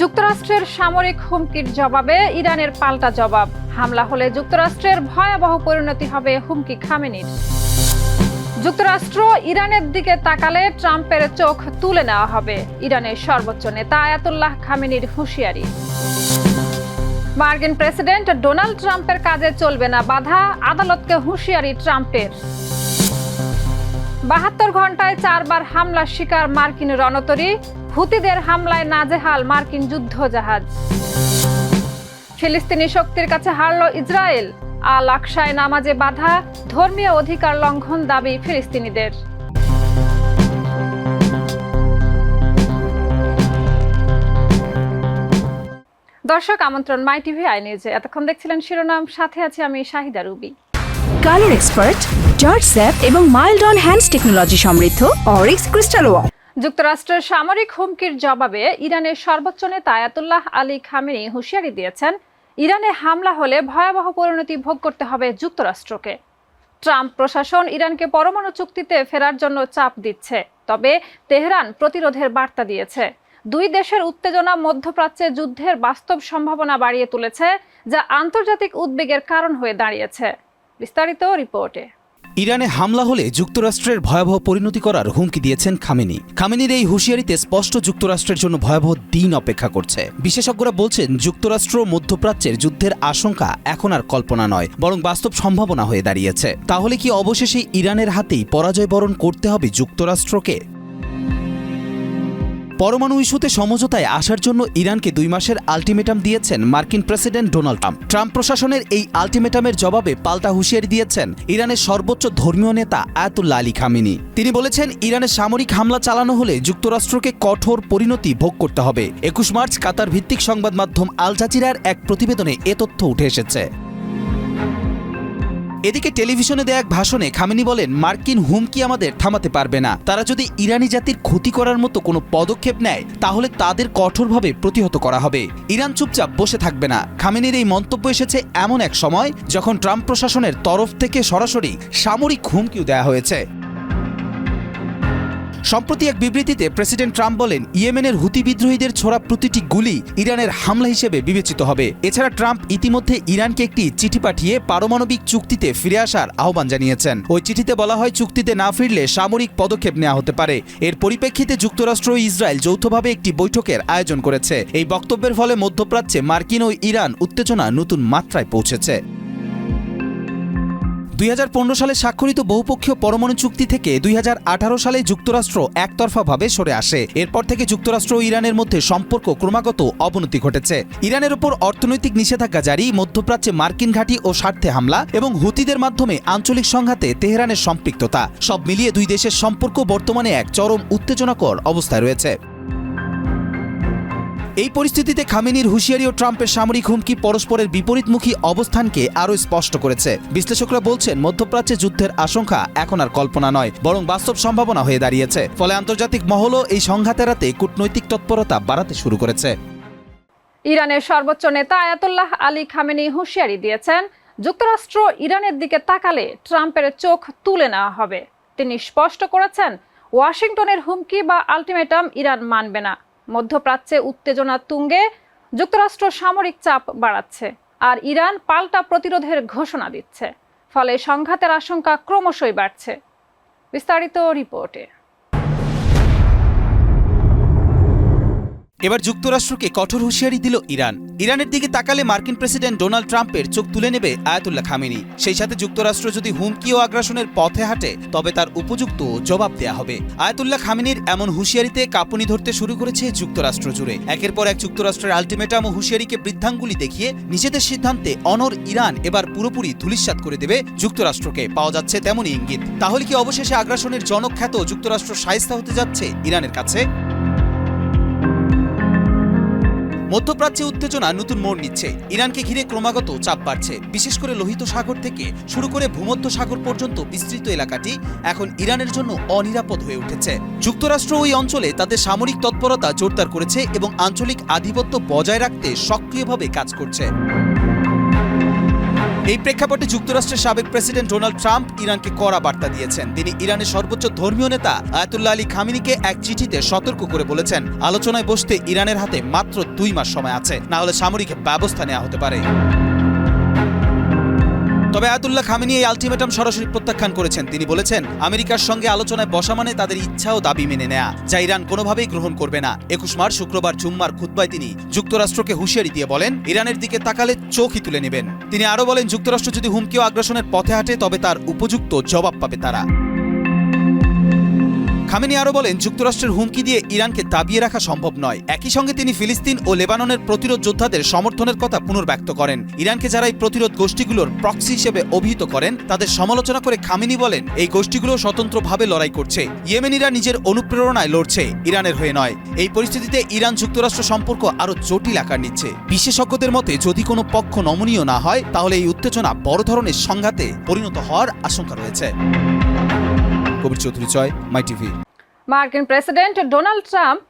যুক্তরাষ্ট্রের সামরিক হুমকির জবাবে ইরানের পাল্টা জবাব। হামলা হলে যুক্তরাষ্ট্রের ভয়াবহ পরিণতি হবে হুমকি খামেনির। যুক্তরাষ্ট্র ইরানের দিকে তাকালে ট্রাম্পের চোখ তুলে নেওয়া হবে। ইরানের সর্বোচ্চ নেতা আয়াতুল্লাহ খামেনির হুঁশিয়ারি। মার্কিন প্রেসিডেন্ট ডোনাল্ড ট্রাম্পের কাজে চলবে না বাধা, আদালতকে হুঁশিয়ারি ট্রাম্পের। বাহাত্তর ঘন্টায় চারবার হামলার শিকার মার্কিন রণতরী। হুতিদের হামলায় নাজেহাল মার্কিন যুদ্ধজাহাজ। ফিলিস্তিনি শক্তির কাছে হারল ইসরায়েল। আল আকসায় নামাজে বাধা, ধর্মীয় অধিকার লঙ্ঘন দাবি ফিলিস্তিনিদের। দর্শক, আমন্ত্রণ মাই টিভি, আই নিউজে। এতক্ষণ দেখছিলেন শিরোনাম, সাথে আছি আমি Shahida Ruby. Colour expert George স্যাপ এবং মাইল্ড অন হ্যান্ডস টেকনোলজি সমৃদ্ধ অরিক্স ক্রিস্টাল ওয়াল। যুক্তরাষ্ট্রের সামরিক হুমকির জবাবে ইরানের সর্বোচ্চ নেতা আয়াতুল্লাহ আলী খামেনি হুঁশিয়ারি দিয়েছেন, ইরানে হামলা হলে ভয়াবহ পরিণতি ভোগ করতে হবে যুক্তরাষ্ট্রকে। ট্রাম্প প্রশাসন ইরানকে পরমাণু চুক্তিতে ফেরার জন্য চাপ দিচ্ছে, তবে তেহরান প্রতিরোধের বার্তা দিয়েছে। দুই দেশের উত্তেজনা মধ্যপ্রাচ্যে যুদ্ধের বাস্তব সম্ভাবনা বাড়িয়ে তুলেছে, যা আন্তর্জাতিক উদ্বেগের কারণ হয়ে দাঁড়িয়েছে। বিস্তারিত রিপোর্টে। ইরানে হামলা হলে যুক্তরাষ্ট্রের ভয়াবহ পরিণতি করার হুমকি দিয়েছেন খামেনি। খামেনির এই হুঁশিয়ারিতে স্পষ্ট যুক্তরাষ্ট্রের জন্য ভয়াবহ দিন অপেক্ষা করছে। বিশেষজ্ঞরা বলছেন, যুক্তরাষ্ট্র মধ্যপ্রাচ্যের যুদ্ধের আশঙ্কা এখন আর কল্পনা নয়, বরং বাস্তব সম্ভাবনা হয়ে দাঁড়িয়েছে। তাহলে কি অবশেষে ইরানের হাতেই পরাজয় বরণ করতে হবে যুক্তরাষ্ট্রকে? পরমাণু ইস্যুতে সমঝোতায় আসার জন্য ইরানকে দুই মাসের আলটিমেটাম দিয়েছেন মার্কিন প্রেসিডেন্ট ডোনাল্ড ট্রাম্প। ট্রাম্প প্রশাসনের এই আলটিমেটামের জবাবে পাল্টা হুঁশিয়ারি দিয়েছেন ইরানের সর্বোচ্চ ধর্মীয় নেতা আয়াতুল্লাহ আলী খামিনি। তিনি বলেছেন, ইরানের সামরিক হামলা চালানো হলে যুক্তরাষ্ট্রকে কঠোর পরিণতি ভোগ করতে হবে। একুশ মার্চ কাতার ভিত্তিক সংবাদ মাধ্যম আল জাজিরার এক প্রতিবেদনে এ তথ্য উঠে এসেছে। এদিকে টেলিভিশনে দেয়া এক ভাষণে খামেনি বলেন, মার্কিন হুমকি আমাদের থামাতে পারবে না। তারা যদি ইরানি জাতির ক্ষতি করার মতো কোনো পদক্ষেপ নেয়, তাহলে তাদের কঠোরভাবে প্রতিহত করা হবে। ইরান চুপচাপ বসে থাকবে না। খামেনির এই মন্তব্য এসেছে এমন এক সময় যখন ট্রাম্প প্রশাসনের তরফ থেকে সরাসরি সামরিক হুমকিও দেয়া হয়েছে। সম্প্রতি এক বিবৃতিতে প্রেসিডেন্ট ট্রাম্প বলেন, ইয়েমেনের হুতি বিদ্রোহীদের ছোড়া প্রতিটি গুলি ইরানের হামলা হিসেবে বিবেচিত হবে। এছাড়া ট্রাম্প ইতিমধ্যে ইরানকে একটি চিঠি পাঠিয়ে পারমাণবিক চুক্তিতে ফিরে আসার আহ্বান জানিয়েছেন। ওই চিঠিতে বলা হয়, চুক্তিতে না ফিরলে সামরিক পদক্ষেপ নেওয়া হতে পারে। এর পরিপ্রেক্ষিতে যুক্তরাষ্ট্র ও ইসরায়েল যৌথভাবে একটি বৈঠকের আয়োজন করেছে। এই বক্তব্যের ফলে মধ্যপ্রাচ্যে মার্কিন ও ইরান উত্তেজনা নতুন মাত্রায় পৌঁছেছে। দুই হাজার পনেরো সালে স্বাক্ষরিত বহুপক্ষীয় পরমাণু চুক্তি থেকে দুই হাজার আঠারো সালে যুক্তরাষ্ট্র একতরফাভাবে সরে আসে। এরপর থেকে যুক্তরাষ্ট্র ও ইরানের মধ্যে সম্পর্ক ক্রমাগত অবনতি ঘটেছে। ইরানের ওপর অর্থনৈতিক নিষেধাজ্ঞা জারি, মধ্যপ্রাচ্যে মার্কিন ঘাঁটি ও স্বার্থে হামলা এবং হুতিদের মাধ্যমে আঞ্চলিক সংঘাতে তেহরানের সম্পৃক্ততা। সব মিলিয়ে দুই দেশের সম্পর্ক বর্তমানে এক চরম উত্তেজনাকর অবস্থায় রয়েছে। এই পরিস্থিতিতে খামেনির হুঁশিয়ারি ও ট্রাম্পের সামরিক হুমকি পরস্পরের বিপরীতমুখী অবস্থানকে আরও স্পষ্ট করেছে। বিশ্লেষকরা বলছেন, মধ্যপ্রাচ্যে যুদ্ধের আশঙ্কা এখন আর কল্পনা নয়, বরং বাস্তব সম্ভাবনা হয়ে দাঁড়িয়েছে। ফলে আন্তর্জাতিক মহলও এই সংঘাত এড়াতে কূটনৈতিক তৎপরতা বাড়াতে শুরু করেছে। ইরানের সর্বোচ্চ নেতা আয়াতুল্লাহ আলী খামেনি হুঁশিয়ারি দিয়েছেন, যুক্তরাষ্ট্র ইরানের দিকে তাকালে ট্রাম্পের চোখ তুলে নেওয়া হবে। তিনি স্পষ্ট করেছেন, ওয়াশিংটনের হুমকি বা আলটিমেটাম ইরান মানবে না। মধ্যপ্রাচ্যে উত্তেজনা তুঙ্গে, যুক্তরাষ্ট্র সামরিক চাপ বাড়াচ্ছে আর ইরান পাল্টা প্রতিরোধের ঘোষণা দিচ্ছে। ফলে সংঘাতের আশঙ্কা ক্রমশই বাড়ছে। বিস্তারিত রিপোর্টে। এবার যুক্তরাষ্ট্রকে কঠোর হুঁশিয়ারি দিল ইরান। ইরানের দিকে তাকালে মার্কিন প্রেসিডেন্ট ডোনাল্ড ট্রাম্পের চোখ তুলে নেবে আয়াতুল্লাহ খামেনি। সেই সাথে যুক্তরাষ্ট্র যদি হুমকি ও আগ্রাসনের পথে হাঁটে, তবে তার উপযুক্ত জবাব দেয়া হবে। আয়াতুল্লাহ খামেনির এমন হুঁশিয়ারিতে কাঁপুনি ধরতে শুরু করেছে যুক্তরাষ্ট্র জুড়ে। একের পর এক যুক্তরাষ্ট্রের আলটিমেটাম ও হুঁশিয়ারিকে বৃদ্ধাঙ্গুলি দেখিয়ে নিজেদের সিদ্ধান্তে অনর ইরান এবার পুরোপুরি ধুলিস্বাত করে দেবে যুক্তরাষ্ট্রকে। পাওয়া যাচ্ছে তেমনই ইঙ্গিত। তাহলে কি অবশেষে আগ্রাসনের জনখ্যাত যুক্তরাষ্ট্র সায়স্তা হতে যাচ্ছে ইরানের কাছে? মধ্যপ্রাচ্যে উত্তেজনা নতুন মোড় নিচ্ছে। ইরানকে ঘিরে ক্রমাগত চাপ বাড়ছে। বিশেষ করে লোহিত সাগর থেকে শুরু করে ভূমধ্য সাগর পর্যন্ত বিস্তৃত এলাকাটি এখন ইরানের জন্য অনিরাপদ হয়ে উঠেছে। যুক্তরাষ্ট্র ওই অঞ্চলে তাদের সামরিক তৎপরতা জোরদার করেছে এবং আঞ্চলিক আধিপত্য বজায় রাখতে সক্রিয়ভাবে কাজ করছে। এই প্রেক্ষাপটে যুক্তরাষ্ট্রের সাবেক প্রেসিডেন্ট ডোনাল্ড ট্রাম্প ইরানকে কড়া বার্তা দিয়েছেন। তিনি ইরানের সর্বোচ্চ ধর্মীয় নেতা আয়াতুল্লাহ আলী খামিনিকে এক চিঠিতে সতর্ক করে বলেছেন, আলোচনায় বসতে ইরানের হাতে মাত্র দুই মাস সময় আছে। না হলে সামরিক ব্যবস্থা নেওয়া হতে পারে। তবে আয়াতুল্লাহ খামিনি এই আলটিমেটাম সরাসরি প্রত্যাখ্যান করেছেন। তিনি বলেছেন, আমেরিকার সঙ্গে আলোচনায় বসা মানে তাদের ইচ্ছা ও দাবি মেনে নেয়া, যা ইরান কোনোভাবেই গ্রহণ করবে না। একুশ মার্চ, শুক্রবার জুম্মার খুদ্বায় তিনি যুক্তরাষ্ট্রকে হুঁশিয়ারি দিয়ে বলেন, ইরানের দিকে তাকালে চোখই তুলে নেবেন। তিনি আরও বলেন, যুক্তরাষ্ট্র যদি হুমকি ও আগ্রাসনের পথে হাঁটে, তবে তার উপযুক্ত জবাব পাবে তারা। খামেনি আরও বলেন, যুক্তরাষ্ট্রের হুমকি দিয়ে ইরানকে দাবিয়ে রাখা সম্ভব নয়। একই সঙ্গে তিনি ফিলিস্তিন ও লেবাননের প্রতিরোধ যোদ্ধাদের সমর্থনের কথা পুনর্ব্যক্ত করেন। ইরানকে যারা এই প্রতিরোধ গোষ্ঠীগুলোর প্রক্সি হিসেবে অভিহিত করেন, তাদের সমালোচনা করে খামেনি বলেন, এই গোষ্ঠীগুলো স্বতন্ত্রভাবে লড়াই করছে। ইয়েমেনিরা নিজের অনুপ্রেরণায় লড়ছে, ইরানের হয়ে নয়। এই পরিস্থিতিতে ইরান যুক্তরাষ্ট্র সম্পর্ক আরও জটিল আকার নিচ্ছে। বিশেষজ্ঞদের মতে, যদি কোনো পক্ষ নমনীয় না হয়, তাহলে এই উত্তেজনা বড় ধরনের সংঘাতে পরিণত হওয়ার আশঙ্কা রয়েছে। Kabir Chowdhury Joy my TV. মার্কিন প্রেসিডেন্ট ডোনাল্ড ট্রাম্প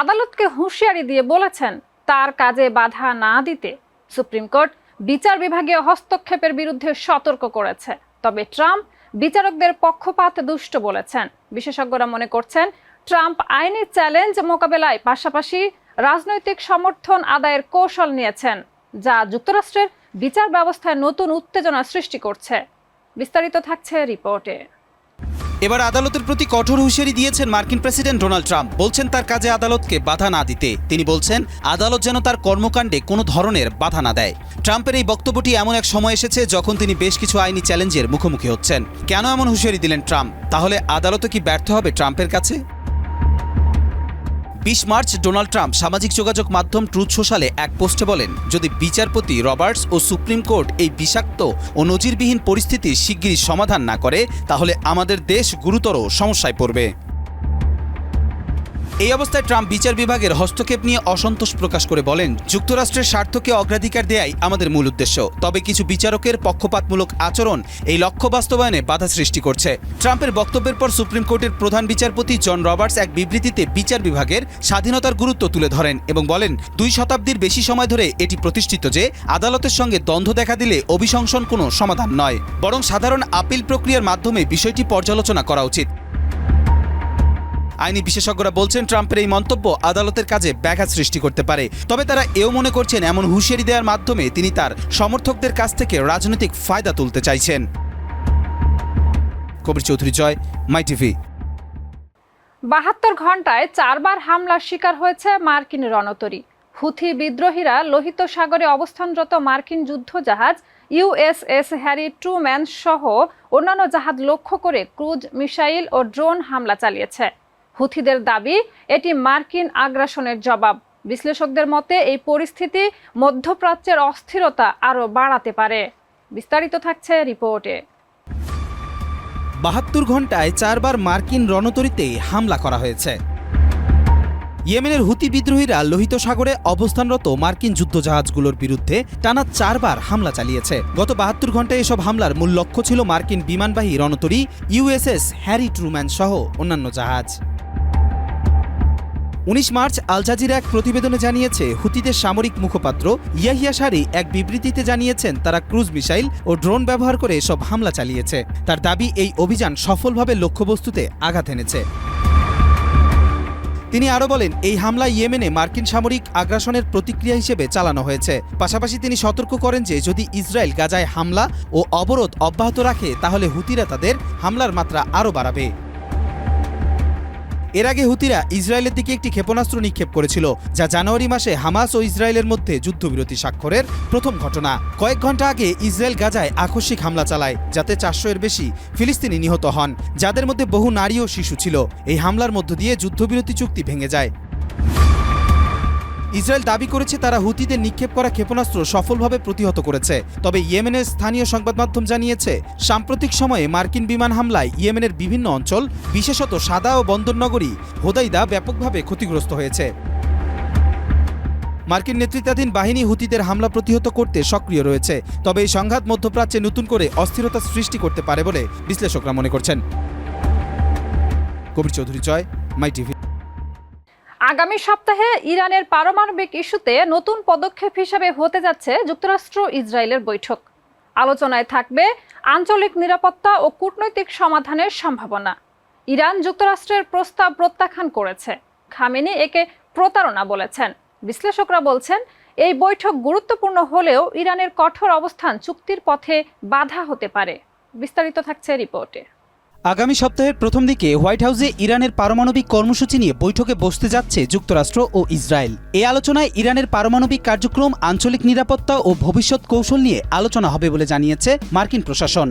আদালতকে হুঁশিয়ারি দিয়ে বলেছেন, তার কাজে বাধা না দিতে সুপ্রিম কোর্ট বিচার বিভাগীয় হস্তক্ষেপের বিরুদ্ধে সতর্ক করেছে। তবে ট্রাম্প বিচারকদের পক্ষপাত দুষ্ট বলেছেন। বিশেষজ্ঞরা মনে করছেন, ট্রাম্প আইনি চ্যালেঞ্জ মোকাবেলায় পাশাপাশি রাজনৈতিক সমর্থন আদায়ের কৌশল নিয়েছেন, যা যুক্তরাষ্ট্রের বিচার ব্যবস্থায় নতুন উত্তেজনা সৃষ্টি করছে। বিস্তারিত থাকছে রিপোর্টে। এবার আদালতের প্রতি কঠোর হুঁশিয়ারি দিয়েছেন মার্কিন প্রেসিডেন্ট ডোনাল্ড ট্রাম্প। বলছেন তার কাজে আদালতকে বাধা না দিতে। তিনি বলছেন, আদালত যেন তার কর্মকাণ্ডে কোনো ধরনের বাধা না দেয়। ট্রাম্পের এই বক্তব্যটি এমন এক সময় এসেছে যখন তিনি বেশ কিছু আইনি চ্যালেঞ্জের মুখোমুখি হচ্ছেন। কেন এমন হুঁশিয়ারি দিলেন ট্রাম্প? তাহলে আদালতে কি ব্যর্থ হবে ট্রাম্পের কাছে? বিশ মার্চ ডোনাল্ড ট্রাম্প সামাজিক যোগাযোগ মাধ্যম ট্রুথ সোশ্যালে এক পোস্টে বলেন, যদি বিচারপতি রবার্টস ও সুপ্রিম কোর্ট এই বিষাক্ত ও নজিরবিহীন পরিস্থিতির শিগগিরই সমাধান না করে, তাহলে আমাদের দেশ গুরুতর সমস্যায় পড়বে। এই অবস্থায় ট্রাম্প বিচার বিভাগের হস্তক্ষেপ নিয়ে অসন্তোষ প্রকাশ করে বলেন, যুক্তরাষ্ট্রের স্বার্থকে অগ্রাধিকার দেয়াই আমাদের মূল উদ্দেশ্য। তবে কিছু বিচারকের পক্ষপাতমূলক আচরণ এই লক্ষ্য বাস্তবায়নে বাধা সৃষ্টি করছে। ট্রাম্পের বক্তব্যের পর সুপ্রিম কোর্টের প্রধান বিচারপতি জন রবার্টস এক বিবৃতিতে বিচার বিভাগের স্বাধীনতার গুরুত্ব তুলে ধরেন এবং বলেন, দুই শতাব্দীর বেশি সময় ধরে এটি প্রতিষ্ঠিত যে আদালতের সঙ্গে দ্বন্দ্ব দেখা দিলে অভিশংসন কোনো সমাধান নয়। বরং সাধারণ আপিল প্রক্রিয়ার মাধ্যমে বিষয়টি পর্যালোচনা করা উচিত। আইনি বিশেষজ্ঞরা বলছেন, ট্রাম্পের এই মন্তব্য আদালতের কাজে ব্যাঘাত সৃষ্টি করতে পারে। তবে তারা এও মনে করছেন, এমন হুঁশিয়ারি দেওয়ার মাধ্যমে তিনি তার সমর্থকদের কাছ থেকে রাজনৈতিক ফায়দা তুলতে চাইছেন। Kabir Chowdhury, Joy, my TV. বাহাত্তর ঘন্টায় চারবার হামলার শিকার হয়েছে মার্কিন রণতরী। হুথি বিদ্রোহীরা লোহিত সাগরে অবস্থানরত মার্কিন যুদ্ধ জাহাজ ইউএসএস হ্যারি ট্রুম্যান সহ অন্যান্য জাহাজ লক্ষ্য করে ক্রুজ, মিসাইল ও ড্রোন হামলা চালিয়েছে। হুথিদের দাবি, এটি মার্কিন আগ্রাসনের জবাব। বিশ্লেষকদের মতে, এই পরিস্থিতি মধ্যপ্রাচ্যের অস্থিরতা আরও বাড়াতে পারে। বিস্তারিত থাকছে রিপোর্টে। বাহাত্তর ঘন্টায় চারবার মার্কিন রণতরীতে হামলা করা হয়েছে। ইয়েমেনের হুতি বিদ্রোহীরা লোহিত সাগরে অবস্থানরত মার্কিন যুদ্ধজাহাজগুলোর বিরুদ্ধে টানা চারবার হামলা চালিয়েছে। গত বাহাত্তর ঘন্টায় এসব হামলার মূল লক্ষ্য ছিল মার্কিন বিমানবাহী রণতরী ইউএসএস হ্যারি ট্রুম্যান সহ অন্যান্য জাহাজ। উনিশ মার্চ আল জাজিরা এক প্রতিবেদনে জানিয়েছে, হুতিদের সামরিক মুখপাত্র ইয়াহিয়া সারি এক বিবৃতিতে জানিয়েছেন, তারা ক্রুজ মিসাইল ও ড্রোন ব্যবহার করে এসব হামলা চালিয়েছে। তার দাবি, এই অভিযান সফলভাবে লক্ষ্যবস্তুতে আঘাত এনেছে। তিনি আরও বলেন, এই হামলা ইয়েমেনে মার্কিন সামরিক আগ্রাসনের প্রতিক্রিয়া হিসেবে চালানো হয়েছে। পাশাপাশি তিনি সতর্ক করেন যে, যদি ইসরায়েল গাজায় হামলা ও অবরোধ অব্যাহত রাখে, তাহলে হুতিরা তাদের হামলার মাত্রা আরও বাড়াবে। এর আগে হুতিরা ইসরায়েলের দিকে একটি ক্ষেপণাস্ত্র নিক্ষেপ করেছিল, যা জানুয়ারি মাসে হামাস ও ইসরায়েলের মধ্যে যুদ্ধবিরতি স্বাক্ষরের প্রথম ঘটনা। কয়েক ঘণ্টা আগে ইসরায়েল গাজায় আকস্মিক হামলা চালায়, যাতে চারশো এর বেশি ফিলিস্তিনি নিহত হন, যাদের মধ্যে বহু নারী ও শিশু ছিল। এই হামলার মধ্য দিয়ে যুদ্ধবিরতি চুক্তি ভেঙে যায়। ইসরায়েল দাবি করেছে তারা হুতিদের নিক্ষেপ করা ক্ষেপণাস্ত্র সফলভাবে প্রতিহত করেছে। তবে ইয়েমেনের স্থানীয় সংবাদ মাধ্যম জানিয়েছে, সাম্প্রতিক সময়ে মার্কিন বিমান হামলায় ইয়েমেনের বিভিন্ন অঞ্চল, বিশেষত সাদা ও বন্দরনগরী হোদাইদা ব্যাপকভাবে ক্ষতিগ্রস্ত হয়েছে। মার্কিন নেতৃত্বাধীন বাহিনী হুতিদের হামলা প্রতিহত করতে সক্রিয় রয়েছে, তবে এই সংঘাত মধ্যপ্রাচ্যে নতুন করে অস্থিরতা সৃষ্টি করতে পারে বলে বিশ্লেষকরা মনে করছেন। Kabir Chowdhury Joy, my TV. আগামী সপ্তাহে ইরানের পারমাণবিক ইস্যুতে নতুন পদক্ষেপ হিসেবে হতে যাচ্ছে যুক্তরাষ্ট্র ইসরায়েলের বৈঠক। আলোচনায় থাকবে আঞ্চলিক নিরাপত্তা ও কূটনৈতিক সমাধানের সম্ভাবনা। ইরান যুক্তরাষ্ট্রের প্রস্তাব প্রত্যাখ্যান করেছে। খামেনি একে প্রতারণা বলেছেন। বিশ্লেষকরা বলছেন, এই বৈঠক গুরুত্বপূর্ণ হলেও ইরানের কঠোর অবস্থান চুক্তির পথে বাধা হতে পারে। বিস্তারিত থাকছে রিপোর্টে। আগামী সপ্তাহের প্রথম দিকে হোয়াইট হাউসে ইরানের পারমাণবিক কর্মসূচি নিয়ে বৈঠকে বসতে যাচ্ছে যুক্তরাষ্ট্র ও ইসরায়েল। এই আলোচনায় ইরানের পারমাণবিক কার্যক্রম, আঞ্চলিক নিরাপত্তা ও ভবিষ্যৎ কৌশল নিয়ে আলোচনা হবে বলে জানিয়েছে মার্কিন প্রশাসন।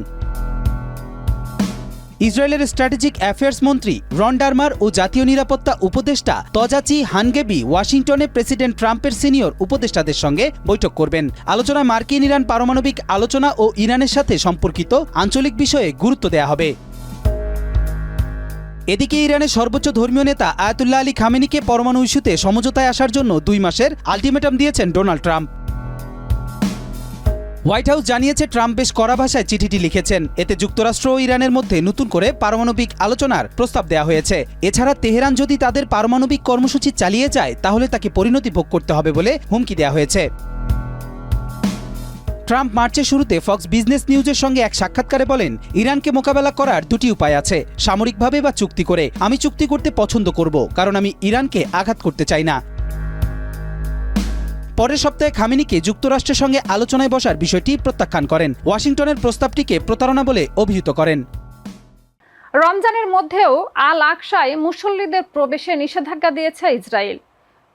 ইসরায়েলের স্ট্র্যাটেজিক অ্যাফেয়ার্স মন্ত্রী রন ডারমার ও জাতীয় নিরাপত্তা উপদেষ্টা তজাচি হানগেবি ওয়াশিংটনে প্রেসিডেন্ট ট্রাম্পের সিনিয়র উপদেষ্টাদের সঙ্গে বৈঠক করবেন। আলোচনায় মার্কিন ইরান পারমাণবিক আলোচনা ও ইরানের সাথে সম্পর্কিত আঞ্চলিক বিষয়ে গুরুত্ব দেওয়া হবে। এদিকে ইরানের সর্বোচ্চ ধর্মীয় নেতা আয়াতুল্লাহ আলী খামেনিকে পরমাণু ইস্যুতে সমঝোতায় আসার জন্য দুই মাসের আলটিমেটাম দিয়েছেন ডোনাল্ড ট্রাম্প। হোয়াইট হাউস জানিয়েছে ট্রাম্প বেশ কড়া ভাষায় চিঠিটি লিখেছেন। এতে যুক্তরাষ্ট্র ও ইরানের মধ্যে নতুন করে পারমাণবিক আলোচনার প্রস্তাব দেওয়া হয়েছে। এছাড়া তেহরান যদি তাদের পারমাণবিক কর্মসূচি চালিয়ে যায়, তাহলে তাকে পরিণতি ভোগ করতে হবে বলে হুমকি দেওয়া হয়েছে। ট্রাম্প মার্চের শুরুতে ফক্স বিজনেস নিউজের সঙ্গে এক সাক্ষাৎকারে বলেন, ইরানকে মোকাবেলা করার দুটি উপায় আছে, সামরিকভাবে বা চুক্তি করে। আমি চুক্তি করতে পছন্দ করব, কারণ আমি ইরানকে আঘাত করতে চাই না। পরের সপ্তাহে খামিনিকে যুক্তরাষ্ট্রের সঙ্গে আলোচনায় বসার বিষয়টি প্রত্যাখ্যান করেন। ওয়াশিংটনের প্রস্তাবটিকে প্রতারণা বলে অভিহিত করেন। রমজানের মধ্যেও আল আকসায় মুসল্লিদের প্রবেশে নিষেধাজ্ঞা দিয়েছে ইসরায়েল।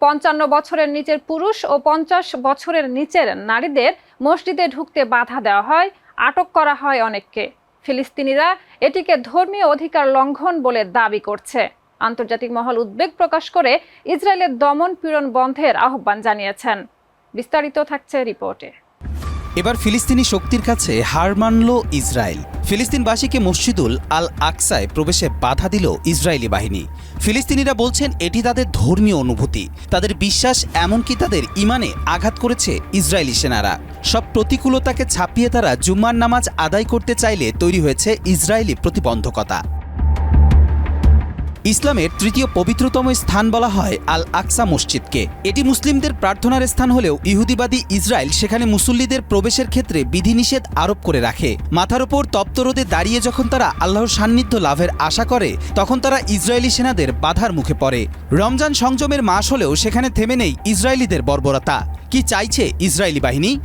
পঞ্চান্ন বছরের নিচের পুরুষ ও পঞ্চাশ বছরের নিচের নারীদের মসজিদে ঢুকতে বাধা দেওয়া হয়, আটক করা হয় অনেককে। ফিলিস্তিনিরা এটিকে ধর্মীয় অধিকার লঙ্ঘন বলে দাবি করছে। আন্তর্জাতিক মহল উদ্বেগ প্রকাশ করে ইসরায়েলের দমন পীড়ন বন্ধের আহ্বান জানিয়েছেন। বিস্তারিত থাকছে রিপোর্টে। এবার ফিলিস্তিনি শক্তির কাছে হার মানল ইসরায়েল। ফিলিস্তিনবাসীকে মসজিদুল আল আকসায় প্রবেশে বাধা দিল ইসরায়েলি বাহিনী। ফিলিস্তিনিরা বলছেন, এটি তাদের ধর্মীয় অনুভূতি। তাদের বিশ্বাস এমনকি তাদের ইমানে আঘাত করেছে ইসরায়েলি সেনারা। সব প্রতিকূলতাকে ছাপিয়ে তারা জুম্মার নামাজ আদায় করতে চাইলে তৈরি হয়েছে ইসরায়েলি প্রতিবন্ধকতা। ইসলামের তৃতীয় পবিত্রতম স্থান বলা হয় আল আকসা মসজিদকে। এটি মুসলিমদের প্রার্থনার স্থান হলেও ইহুদিবাদী ইসরায়েল সেখানে মুসল্লিদের প্রবেশের ক্ষেত্রে বিধিনিষেধ আরোপ করে রাখে। মাথার ওপর তপ্ত রোদে দাঁড়িয়ে যখন তারা আল্লাহর সান্নিধ্য লাভের আশা করে, তখন তারা ইসরায়েলি সেনাদের বাধার মুখে পড়ে। রমজান সংযমের মাস হলেও সেখানে থেমে নেই ইসরায়েলিদের বর্বরতা। কি চাইছে ইসরায়েলি বাহিনী?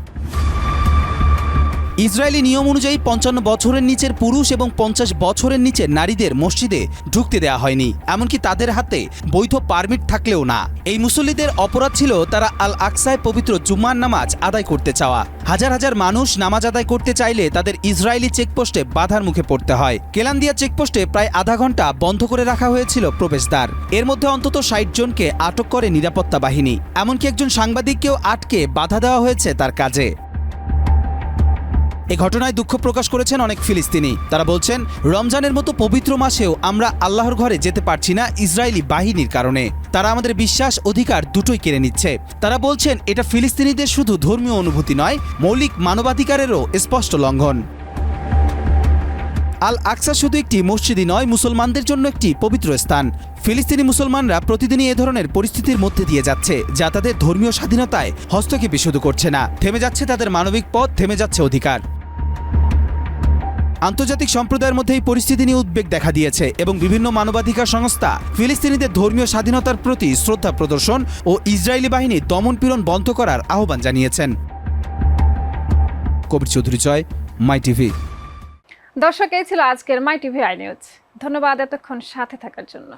ইসরায়েলি নিয়ম অনুযায়ী পঞ্চান্ন বছরের নিচের পুরুষ এবং পঞ্চাশ বছরের নিচের নারীদের মসজিদে ঢুকতে দেওয়া হয়নি, এমনকি তাদের হাতে বৈধ পারমিট থাকলেও না। এই মুসল্লিদের অপরাধ ছিল তারা আল আকসায় পবিত্র জুম্মার নামাজ আদায় করতে চাওয়া। হাজার হাজার মানুষ নামাজ আদায় করতে চাইলে তাদের ইসরায়েলি চেকপোস্টে বাধার মুখে পড়তে হয়। কেলান্দিয়া চেকপোস্টে প্রায় আধা ঘণ্টা বন্ধ করে রাখা হয়েছিল প্রবেশদ্বার। এর মধ্যে অন্তত ষাট জনকে আটক করে নিরাপত্তা বাহিনী, এমনকি একজন সাংবাদিককেও আটকে বাধা দেওয়া হয়েছে তার কাজে। এ ঘটনায় দুঃখ প্রকাশ করেছেন অনেক ফিলিস্তিনি। তারা বলছেন, রমজানের মতো পবিত্র মাসেও আমরা আল্লাহর ঘরে যেতে পারছি না ইসরায়েলি বাহিনীর কারণে। তারা আমাদের বিশ্বাস, অধিকার দুটোই কেড়ে নিচ্ছে। তারা বলছেন, এটা ফিলিস্তিনিদের শুধু ধর্মীয় অনুভূতি নয়, মৌলিক মানবাধিকারেরও স্পষ্ট লঙ্ঘন। আল আকসা শুধু একটি মসজিদই নয়, মুসলমানদের জন্য একটি পবিত্র স্থান। ফিলিস্তিনি মুসলমানরা প্রতিদিনই এ ধরনের পরিস্থিতির মধ্যে দিয়ে যাচ্ছে, যা তাদের ধর্মীয় স্বাধীনতায় হস্তক্ষেপে শুধু করছে না। থেমে যাচ্ছে তাদের মানবিক পথ, থেমে যাচ্ছে অধিকার। আন্তর্জাতিক সম্প্রদায়ের মধ্যে এই পরিস্থিতি নিয়ে উদ্বেগ দেখা দিয়েছে এবং বিভিন্ন মানবাধিকার সংস্থা ফিলিস্তিনিদের ধর্মীয় স্বাধীনতার প্রতি শ্রদ্ধা প্রদর্শন ও ইসরায়েলি বাহিনী দমনপীড়ন বন্ধ করার আহ্বান জানিয়েছেন। Kabir Chowdhury Joy, my TV. দর্শক, এই ছিল আজকের মাই টিভি আই নিউজ। ধন্যবাদ এতক্ষণ সাথে থাকার জন্য।